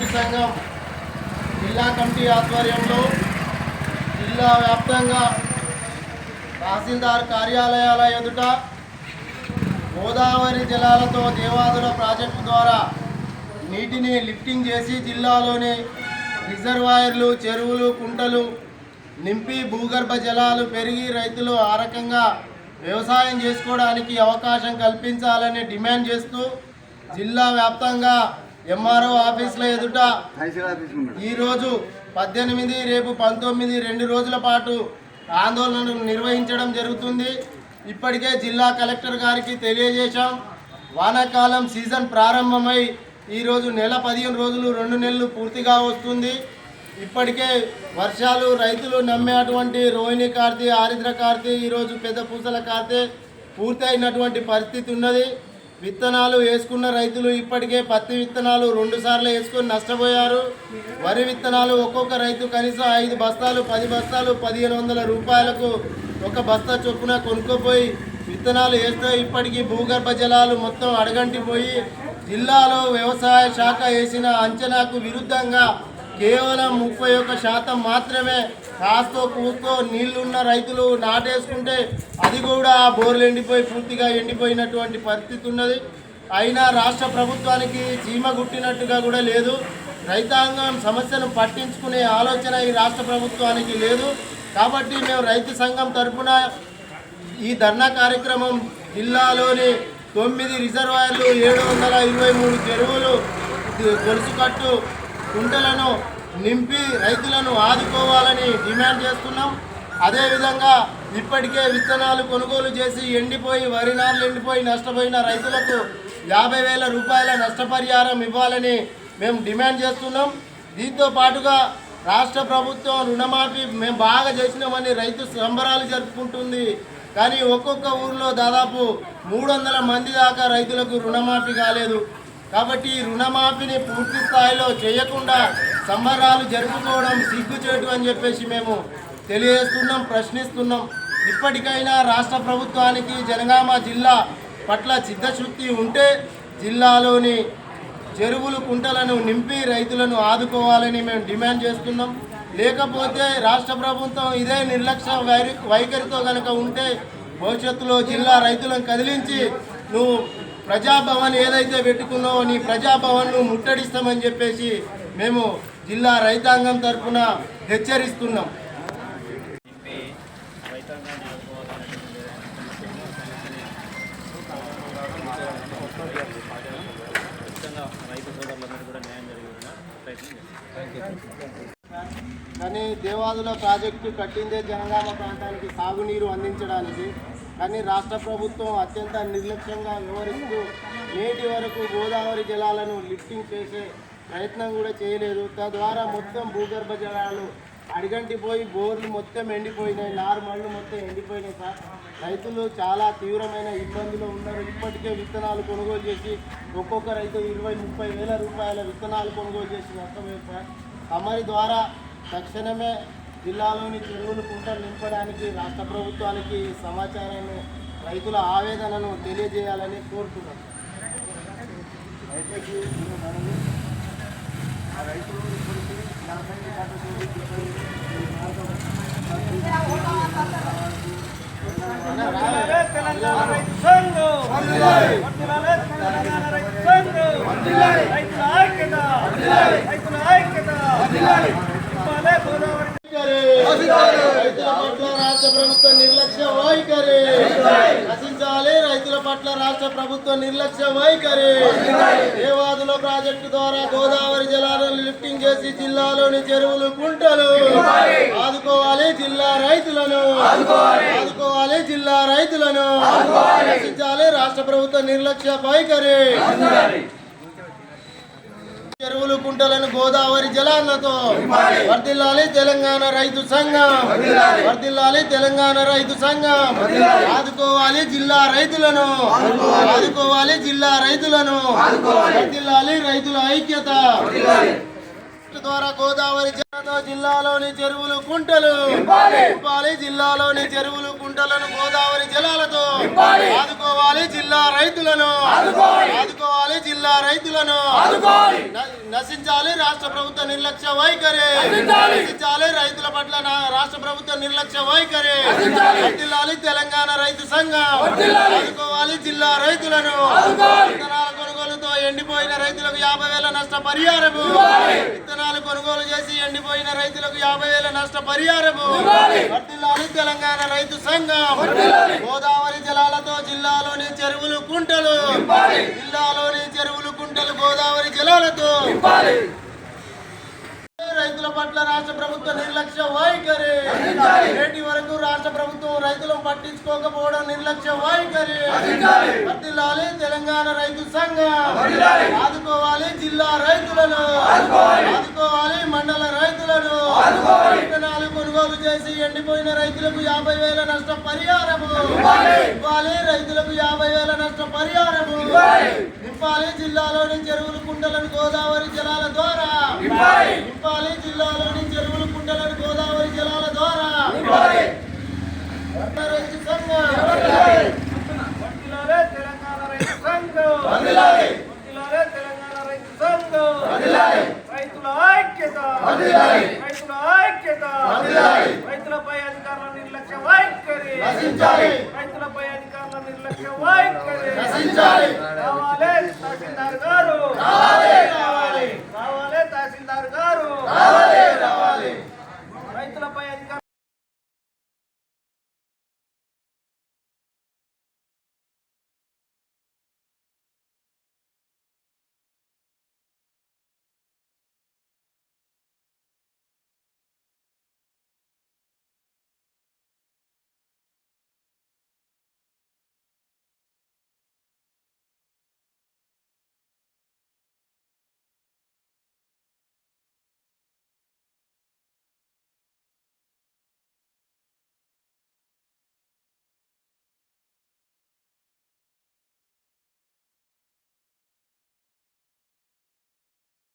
రైతు సంఘం జిల్లా కమిటీ ఆధ్వర్యంలో జిల్లా వ్యాప్తంగా తహసీల్దార్ కార్యాలయాల ఎదుట గోదావరి జలాలతో దేవాదుల ప్రాజెక్టు ద్వారా నీటిని లిఫ్టింగ్ చేసి జిల్లాలోని రిజర్వాయర్లు చెరువులు కుంటలు నింపి భూగర్భ జలాలు పెరిగి రైతులు ఆ రకంగా వ్యవసాయం చేసుకోవడానికి అవకాశం కల్పించాలని డిమాండ్ చేస్తూ జిల్లా వ్యాప్తంగా ఎంఆర్ఓ ఆఫీసుల ఎదుట ఈరోజు పద్దెనిమిది రేపు పంతొమ్మిది రెండు రోజుల పాటు ఆందోళనను నిర్వహించడం జరుగుతుంది. ఇప్పటికే జిల్లా కలెక్టర్ గారికి తెలియజేశాం. వానాకాలం సీజన్ ప్రారంభమై ఈరోజు నెల పదిహేను రోజులు రెండు నెలలు పూర్తిగా వస్తుంది. ఇప్పటికే వర్షాలు రైతులు నమ్మేటువంటి రోహిణి కార్తె ఆరిద్ర కార్తె ఈరోజు పెద్ద పూసల కార్తె పూర్తయినటువంటి పరిస్థితి ఉన్నది. విత్తనాలు వేసుకున్న రైతులు ఇప్పటికే పత్తి విత్తనాలు రెండు సార్లు వేసుకొని నష్టపోయారు. వరి విత్తనాలు ఒక్కొక్క రైతు కనీసం ఐదు బస్తాలు పది బస్తాలు పదిహేను వందల రూపాయలకు ఒక బస్తా చొప్పున కొనుక్కోపోయి విత్తనాలు వేస్తే ఇప్పటికీ భూగర్భ జలాలు మొత్తం అడగంటిపోయి జిల్లాలో వ్యవసాయ శాఖ వేసిన అంచనాకు విరుద్ధంగా కేవలం ముప్పై ఒక్క శాతం మాత్రమే కాస్తో కూస్తో నీళ్ళున్న రైతులు నాటేసుకుంటే అది కూడా బోర్లు ఎండిపోయి పూర్తిగా ఎండిపోయినటువంటి పరిస్థితి ఉన్నది. అయినా రాష్ట్ర ప్రభుత్వానికి చీమ గుట్టినట్టుగా కూడా లేదు. రైతాంగం సమస్యను పట్టించుకునే ఆలోచన ఈ రాష్ట్ర ప్రభుత్వానికి లేదు. కాబట్టి మేము రైతు సంఘం తరఫున ఈ ధర్నా కార్యక్రమం జిల్లాలోని తొమ్మిది రిజర్వాయర్లు ఏడు వందల ఇరవై మూడు చెరువులు గొలుసుకట్టు కుంటలను నింపి రైతులను ఆదుకోవాలి డిమాండ్ చేస్తున్నాం. అదేవిధంగా ఇప్పటికే విత్తనాలు కొనుగోలు చేసి ఎండిపోయి వరి నార్లు ఎండిపోయి నష్టపోయిన రైతులకు యాభై వేల రూపాయల నష్టపరిహారం ఇవ్వాలని మేము డిమాండ్ చేస్తున్నాం. దీంతో పాటుగా రాష్ట్ర ప్రభుత్వం రుణమాఫీ మేము బాగా చేసినామని రైతు సంబరాలు జరుపుకుంటుంది. కానీ ఒక్కొక్క ఊర్లో దాదాపు మూడు వందల మంది దాకా రైతులకు రుణమాఫీ కాలేదు. కాబట్టి ఈ రుణమాఫీని పూర్తి స్థాయిలో చేయకుండా సంబరాలు జరుపుకోవడం సిగ్గుచేటు అని చెప్పేసి మేము తెలియజేస్తున్నాం ప్రశ్నిస్తున్నాం. ఇప్పటికైనా రాష్ట్ర ప్రభుత్వానికి జనగామ జిల్లా పట్ల చిత్తశుద్ధి ఉంటే జిల్లాలోని చెరువులు కుంటలను నింపి రైతులను ఆదుకోవాలని మేము డిమాండ్ చేస్తున్నాం. లేకపోతే రాష్ట్ర ప్రభుత్వం ఇదే నిర్లక్ష్య వైరి వైఖరితో కనుక ఉంటే భవిష్యత్తులో జిల్లా రైతులను కదిలించి నువ్వు ప్రజాభవన్ ఏదైతే పెట్టుకున్నావో నీ ప్రజాభవన్ను ముట్టడిస్తామని చెప్పేసి మేము జిల్లా రైతాంగం తరఫున హెచ్చరిస్తున్నాం. కానీ దేవాదుల ప్రాజెక్టు కట్టిందే జనగామ ప్రాంతానికి సాగునీరు అందించడానికి కానీ రాష్ట్ర ప్రభుత్వం అత్యంత నిర్లక్ష్యంగా వ్యవహరిస్తూ నేటి వరకు గోదావరి జలాలను లిఫ్టింగ్ చేసే ప్రయత్నం కూడా చేయలేదు. తద్వారా మొత్తం భూగర్భ జలాలు అడిగంటిపోయి బోర్లు మొత్తం ఎండిపోయినాయి. నార్మళ్ళు మొత్తం ఎండిపోయినాయి సార్. రైతులు చాలా తీవ్రమైన ఇబ్బందులు ఉన్నారు. ఇప్పటికే విత్తనాలు కొనుగోలు చేసి ఒక్కొక్క రైతు ఇరవై ముప్పై వేల రూపాయల విత్తనాలు కొనుగోలు చేసి నష్టపోయారు సార్. తమరి ద్వారా తక్షణమే జిల్లాలోని చెరువులు కుంటలు నింపడానికి రాష్ట్ర ప్రభుత్వానికి సమాచారాన్ని రైతుల ఆవేదనను తెలియజేయాలని కోరుతున్నాం. రైతులకి ఆ రైతులు ఇప్పటికీ నలభై శాతం రాష్ట్ర నిర్లక్ష్య వైఖరి పట్ల రాష్ట్ర ప్రభుత్వ నిర్లక్ష్య వైఖరి. దేవాదుల ప్రాజెక్టు ద్వారా గోదావరి జలాలను లిఫ్టింగ్ చేసి జిల్లాలోని చెరువులు కుంటలు ఆదుకోవాలి జిల్లా రైతులను. ఆదుకోవాలి జిల్లా రైతులను. నశించాలి రాష్ట్ర ప్రభుత్వ నిర్లక్ష్య వైఖరి. చెరువులు కుంటలను గోదావరి జలాలతో వర్దిల్లాలి తెలంగాణ రైతు సంఘం. వర్దిల్లాలి తెలంగాణ రైతు సంఘం. ఆదుకోవాలి జిల్లా రైతులను. ఆదుకోవాలి. జిల్లా రైతులను. వర్దిల్లాలి రైతుల ఐక్యత. ద్వారా గోదావరి జిల్లాలోని చెరువులు కుంటలు. జిల్లాలోని చెరువులు కుంటలను గోదావరి జలాలతో ఆదుకోవాలి జిల్లా రైతులను. ఆదుకోవాలి. జిల్లా రైతులను. నశించాలి రాష్ట్ర ప్రభుత్వ నిర్లక్ష్య వైఖరి. నశించాలి. రైతుల పట్ల రాష్ట్ర ప్రభుత్వ నిర్లక్ష్య వైఖరి. తెలంగాణ రైతు సంఘం. ఆదుకోవాలి జిల్లా రైతులను. ఎండిపోయిన రైతులకు యాభై వేల నష్ట పరిహారము విత్తనాలు కొనుగోలు చేసి ఎండిపోయిన రైతులకు యాభై వేల నష్ట పరిహారము తెలంగాణ రైతు సంఘం. గోదావరి జలాలతో జిల్లాలోని చెరువులు కుంటలు జిల్లాలోని చెరువులు కుంటలు గోదావరి జలాలతో రైతుల పట్ల రాష్ట్ర ప్రభుత్వ నిర్లక్ష్య వైఖరి. నేటి వరకు రాష్ట్ర ప్రభుత్వం రైతులను పట్టించుకోకపోవడం నిర్లక్ష్య వైఖరి. వర్ధిల్లాలి తెలంగాణ రైతు సంఘం. ఆదుకోవాలి జిల్లా రైతులను. ఆదుకోవాలి. మండల రైతులను. విత్తనాలు కొనుగోలు చేసి ఎండిపోయిన రైతులకు యాభై వేల నష్ట పరిహారము ఇవ్వాలి రైతులకు యాభై వేల నష్ట పరిహారము నింపాలి జిల్లాలోని చెరువులు కుంటలను గోదావరి జలాల ద్వారా. నింపాలి జిల్లాలోని చెరువులు కుంటలను గోదావరి జలాల ద్వారా రైతు సంఘం వర్ధిల్లాలే తెలంగాణ రైతు సంఘం వర్ధిల్లాలే తెలంగాణ రైతు సంఘం రైతుల ఐక్యత రైతుల ఐక్యత రైతులపై అధికారుల నిర్లక్ష్య వైఖరి నశించాలి. రైతులపై అధికారుల నిర్లక్ష్య వైఖరి నశించాలి.